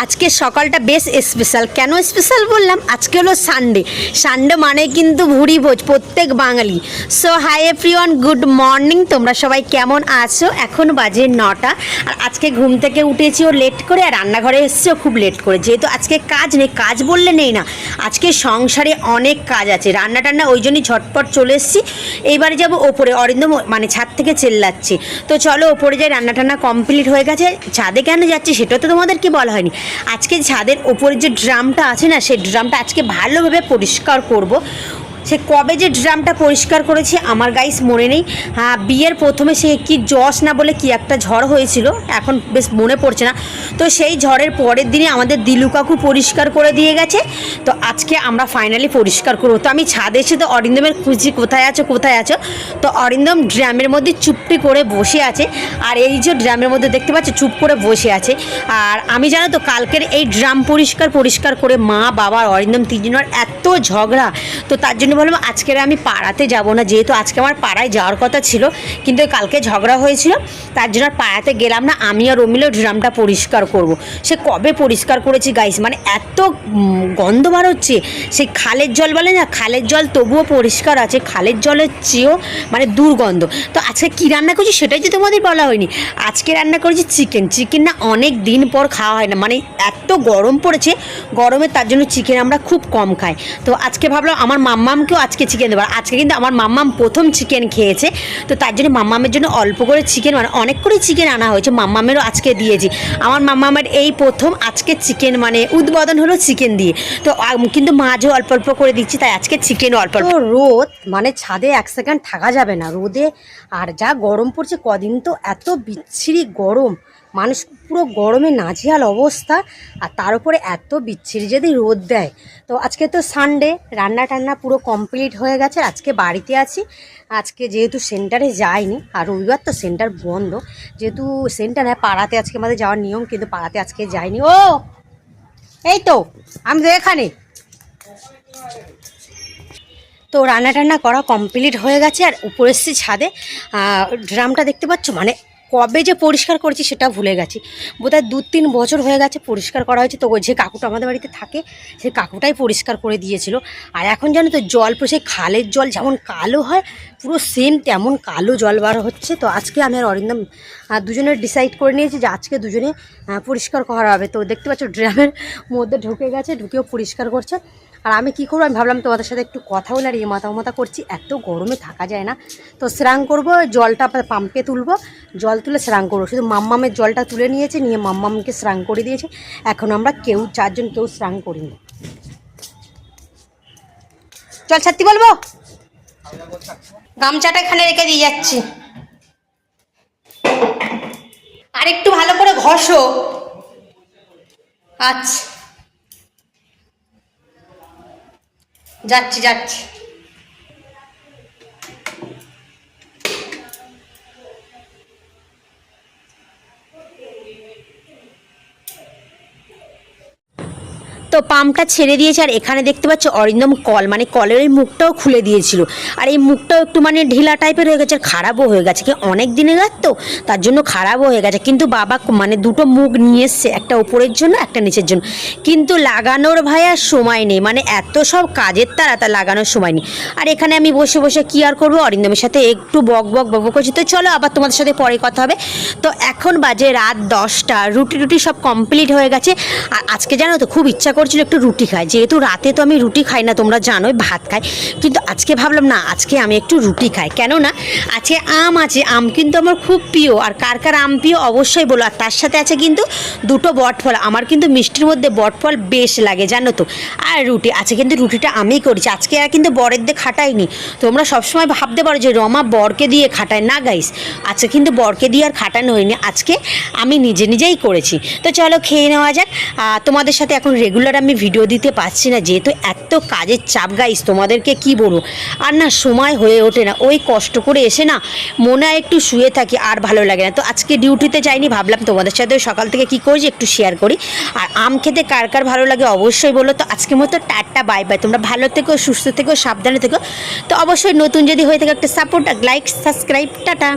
আজকে সকালটা বেশ স্পেশাল কেন স্পেশাল বললাম? আজকে হলো সানডে সানডে মানে কিন্তু ভুড়ি ভোজ, প্রত্যেক বাঙালি। So hi everyone good morning তোমরা সবাই কেমন আছো? এখন বাজে নটা। আর আজকে ঘুম থেকে উঠেছি ও লেট করে, আর রান্নাঘরে এসেছিও খুব লেট করে। যেহেতু আজকে কাজ নেই, কাজ বললে নেই না। আজকে সংসারে অনেক কাজ আছে। রান্না টান্না ওই জন্যই ঝটপট চলে এসেছি। এইবারে যাব ওপরে। অরিন্দ মানে ছাদ থেকে চেল্লাচ্ছি। তো চলো ওপরে যাই রান্না টান্না কমপ্লিট হয়ে গেছে। ছাদে কেন যাচ্ছি সেটা তো তোমাদেরকে বলা হয়নি। আজকে ছাদের ওপরে যে ড্রামটা আছে না, সেই ড্রামটা আজকে ভালোভাবে পরিষ্কার করব। সে কবে যে ড্রামটা পরিষ্কার করেছি আমার গাইস মনে নেই। হ্যাঁ বিয়ের প্রথমে সে কি যশ না বলে কি একটা ঝড় হয়েছিল, এখন বেশ মনে পড়ছে না। তো সেই ঝড়ের পরের দিনে আমাদের দিলু কাকু পরিষ্কার করে দিয়ে গেছে। তো আজকে আমরা ফাইনালি পরিষ্কার করব। তো আমি ছাদে এসে তো অরিন্দমের খুঁজি কোথায় আছো কোথায় আছো? তো অরিন্দম ড্রামের মধ্যে চুপটি করে বসে আছে। আর এই যে ড্রামের মধ্যে দেখতে পাচ্ছ, চুপ করে বসে আছে। আর আমি জানো তো, কালকের এই ড্রাম পরিষ্কার পরিষ্কার করে মা, বাবা অরিন্দম তিনজনের এত ঝগড়া। তো তার জন্য বললাম, আজকের আমি পাড়াতে যাব না, যেহেতু আজকে আমার পাড়ায় যাওয়ার কথা ছিল, কিন্তু কালকে ঝগড়া হয়েছিল, তার জন্য আর পাড়াতে গেলাম না, আমি আর রমিলেও ড্রামটা পরিষ্কার করব। সে কবে পরিষ্কার করেছি গাইস মানে এত গন্ধ বার হচ্ছে সেই খালের জল বলে না, খালের জল তবুও পরিষ্কার আছে, খালের জলের চেয়েও মানে দুর্গন্ধ। তো আজকে কী রান্না করছি সেটাই তো তোমাদের বলা হয়নি। আজকে রান্না করেছি চিকেন চিকেন না অনেক দিন পর খাওয়া হয় না মানে এত গরম পড়েছে, গরমে তার জন্য চিকেন আমরা খুব কম খাই। তো আজকে ভাবলাম, আমার মাম্মামকেও আজকে চিকেন দেবো। আজকে কিন্তু আমার মাম্মাম প্রথম চিকেন খেয়েছে। তো তার জন্য মাম্মামের জন্য অল্প করে চিকেন মানে অনেক করে চিকেন আনা হয়েছে, মাম্মামেরও আজকে দিয়েছি। আমার মাম্মামের এই প্রথম আজকে চিকেন মানে উদ্বোধন হলো চিকেন দিয়ে। তো কিন্তু মাঝে অল্প অল্প করে দিচ্ছি, তাই আজকে চিকেন অল্প অল্প। রোদ মানে ছাদে এক সেকেন্ড থাকা যাবে না রোদে। আর যা গরম পড়ছে, কদিন তো এত বিচ্ছিরি গরম। মানুষ পুরো গরমে নাজেহাল অবস্থা আর তার উপরে এত বিচ্ছিরি যদি রোদ দেয়। তো আজকে তো সানডে রান্না টান্না পুরো কমপ্লিট হয়ে গেছে। আজকে বাড়িতে আছি। আজকে যেহেতু সেন্টারে যাইনি, আর রবিবার তো সেন্টার বন্ধ। যেহেতু সেন্টার হ্যাঁ পাড়াতে আজকে আমাদের যাওয়ার নিয়ম, কিন্তু পাড়াতে আজকে যাইনি। ও! এই তো, আমি তো এখানে। তো রান্না টান্না করা কমপ্লিট হয়ে গেছে, আর উপরে এসেছি ছাদে। ড্রামটা দেখতে পাচ্ছ? মানে কবে যে পরিষ্কার করেছি সেটা ভুলে গেছি। বোধহয় দু তিন বছর হয়ে গেছে পরিষ্কার করা হয়েছে। তো যে কাকুটা আমাদের বাড়িতে থাকে, সেই কাকুটাই পরিষ্কার করে দিয়েছিল। আর এখন জানো তো জল পুরো সেই খালের জল যেমন কালো হয়, পুরো সেম তেমন কালো জল বার হচ্ছে। তো আজকে আমি আর অরিন্দম দুজনে ডিসাইড করে নিয়েছি যে আজকে দুজনে পরিষ্কার করা হবে। তো দেখতে পাচ্ছ ড্রামের মধ্যে ঢুকে গেছে, ঢুকেও পরিষ্কার করছে। আর আমি কী করব? আমি ভাবলাম তোমাদের সাথে একটু কথা বলে আর এই মাথা মাথা করছি। এত গরমে থাকা যায় না। তো স্নান করব, জলটা পাম্পে তুলবো। জল তুলে স্নান করব। শুধু মাম্মামের জলটা তুলে নিয়েছে, নিয়ে মাম্মামকে স্নান করে দিয়েছে। এখন আমরা কেউ, চারজন কেউ স্নান করিনি। চল ছাত্রী বলব। গামছাটা এখানে রেখে দিয়ে যাচ্ছি আর একটু ভালো আচ্ছা। যাচ্ছি যাচ্ছি। তো পাম্পটা ছেড়ে দিয়েছে, আর এখানে দেখতে পাচ্ছ অরিন্দম কল মানে কলের ওই মুখটাও খুলে দিয়েছিল। আর এই মুখটাও একটু মানে ঢিলা টাইপের হয়ে গেছে, আর খারাপও হয়ে গেছে। কি অনেক দিনে গাছ তো, তার জন্য খারাপও হয়ে গেছে। কিন্তু বাবা মানে দুটো মুখ নিয়ে এসছে, একটা উপরের জন্য, একটা নিচের জন্য। কিন্তু লাগানোর ভাই আর সময় নেই মানে এত সব কাজের তারা, তা লাগানোর সময় নেই। আর এখানে আমি বসে বসে কি আর করব? অরিন্দমের সাথে একটু বক বক বক করছি। তো চলো আবার তোমাদের সাথে পরে কথা হবে। তো এখন বাজে রাত দশটা, রুটি রুটি সব কমপ্লিট হয়ে গেছে। আর আজকে জানো তো, খুব ইচ্ছা করছিল একটু রুটি খাই যেহেতু রাতে তো আমি রুটি খাই না, তোমরা জানোই, ভাত খাই কিন্তু আজকে ভাবলাম, না, আজকে আমি একটু রুটি খাই। কেননা, আজকে আম আছে। আম কিন্তু আমার খুব প্রিয়। আর কার কার আম প্রিয়, অবশ্যই বলো। আর তার সাথে আছে কিন্তু দুটো বটফল। আমার কিন্তু মিষ্টির মধ্যে বটফল বেশ লাগে, জানো তো। আর রুটি আছে কিন্তু রুটিটা আমিই করেছি। আজকে আর কিন্তু বরের দিয়ে খাটাইনি। তোমরা সবসময় ভাবতে পারো যে, রমা বরকে দিয়ে খাটায়। না গাইস আজকে কিন্তু বরকে দিয়ে আর খাটানো হয়নি। আজকে আমি নিজে নিজেই করেছি। তো চলো, খেয়ে নেওয়া যাক। তোমাদের সাথে এখন রেগুলার আমি ভিডিও দিতে পারছি না, যেহেতু এত কাজের চাপ গাইস তোমাদেরকে কি বলব? আর না সময় হয়ে ওঠে না, ওই কষ্ট করে এসে না মনে একটু শুয়ে থাকি, আর ভালো লাগে না। তো আজকে ডিউটিতে যাইনি, ভাবলাম তোমাদের সাথে সকাল থেকে কি করেছি, একটু শেয়ার করি। আর আম খেতে কার কার ভালো লাগে অবশ্যই বলো। তো আজকের মতো টাটা বাই বাই তোমরা ভালো থেকো, সুস্থ থেকো, সাবধানে থেকো। তো অবশ্যই নতুন যদি হয়ে থাকে একটা সাপোর্ট লাইক সাবস্ক্রাইব টাটা।